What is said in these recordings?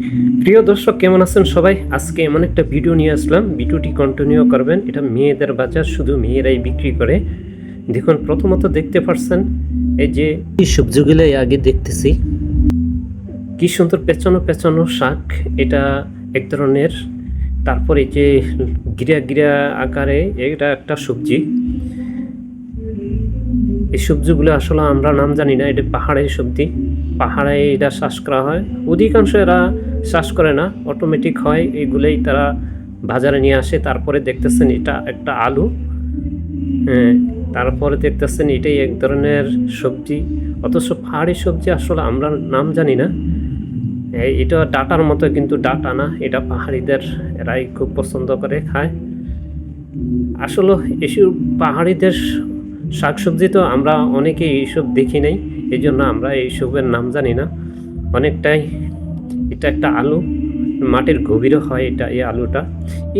প্রিয় দর্শক, কেমন আছেন সবাই? আজকে এমন একটা ভিডিও নিয়ে আসলাম। ভিডিওটি কন্টিনিউ করবেন। এটা মেয়েদের বাজার, শুধু মেয়েরাই বিক্রি করে। দেখুন, প্রথমত দেখতে পারছেন, এই যে এই সবজিগুলো আগে দেখতেছি। কি সুন্দর পেছনো পেছনো শাক। এটা এক ধরনের, তারপরে যে গিরা গিরা আকারে, এটা একটা সবজি। এই সবজিগুলো আসলে আমরা নাম জানি না এটা পাহাড়ের সবজি। পাহাড়ে এটা চাষ করা হয়। অধিকাংশ এরা চাষ করে না অটোমেটিক হয় এগুলোই তারা বাজারে নিয়ে আসে তারপরে দেখতেছেন এটা একটা আলু। হ্যাঁ, তারপরে দেখতেছেন এটাই এক ধরনের সবজি। অথচ পাহাড়ি সবজি আসলে আমরা নাম জানি না। এটা ডাটার মতো কিন্তু ডাটা না এটা পাহাড়িদের এরাই খুব পছন্দ করে খায়। আসলে এসব পাহাড়িদের শাকসবজি তো আমরা অনেকে এইসব দেখি নাই এই জন্য আমরা এইসবের নাম জানি না। অনেকটাই এটা একটা আলু, মাটির গভীরে হয় এটা, এই আলুটা।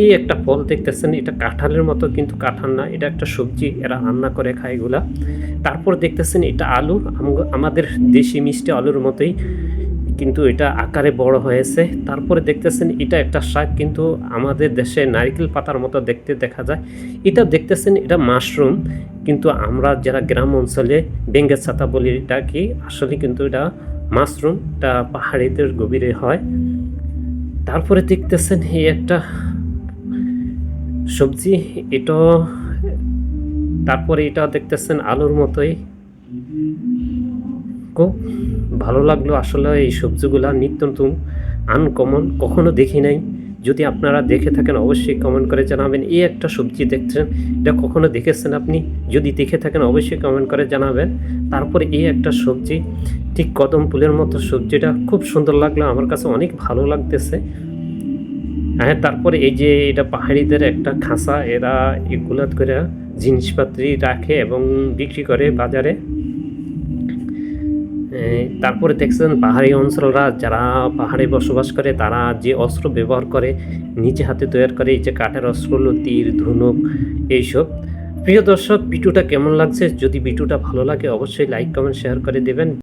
এই একটা ফল দেখতেছেন, এটা কাঁঠালের মতো কিন্তু কাঁঠাল না, এটা একটা সবজি, এরা রান্না করে খায় এগুলা। তারপর দেখতেছেন এটা আলু আমাদের দেশি মিষ্টি আলুর মতোই, কিন্তু এটা আকারে বড় হয়েছে। তারপরে দেখতেছেন এটা একটা শাক, কিন্তু আমাদের দেশে নারকেল পাতার মতো দেখতে দেখা যায়। এটা দেখতেছেন এটা মাশরুম কিন্তু আমরা যারা গ্রাম অঞ্চলে বেঙ্গের ছাতা বলি এটা কি? আসলে কিন্তু এটা মাশরুম, এটা পাহাড়িদের গভীরে হয়। তারপরে দেখতেছেন এই একটা সবজি, এটা তারপরে এটা দেখতেছেন আলুর মতোই। খুব ভালো লাগল আসলে এই সবজিগুলা নিত্য নতুন আনকমন কখনো দেখি নাই। যদি আপনারা দেখে থাকেন, অবশ্যই কমেন্ট করে জানাবেন। এই একটা সবজি দেখছেন, এটা কখনো দেখেছেন আপনি? যদি দেখে থাকেন, অবশ্যই কমেন্ট করে জানাবেন। তারপরে এই একটা সবজি, ঠিক কদম ফুলের মতো সবজিটা খুব সুন্দর লাগল, আমার কাছে অনেক ভালো লাগতেছে। হ্যাঁ তারপরে এই যে এটা পাহাড়িদের একটা খাঁচা, এরা এগুলা করে জিনিসপাতি রাখে এবং বিক্রি করে বাজারে। তারপরে দেখছেন পাহাড়ি অঞ্চলরা যারা পাহাড়ে বসবাস করে, তারা যে অস্ত্র ব্যবহার করে, নিজে হাতে তৈরি করে, এই যে কাঠের অস্ত্র হলো তীর, ধনুক এইসব। প্রিয় দর্শক, ভিডিওটা কেমন লাগছে? যদি ভিডিওটা ভালো লাগে, অবশ্যই লাইক কমেন্ট শেয়ার করে দেবেন।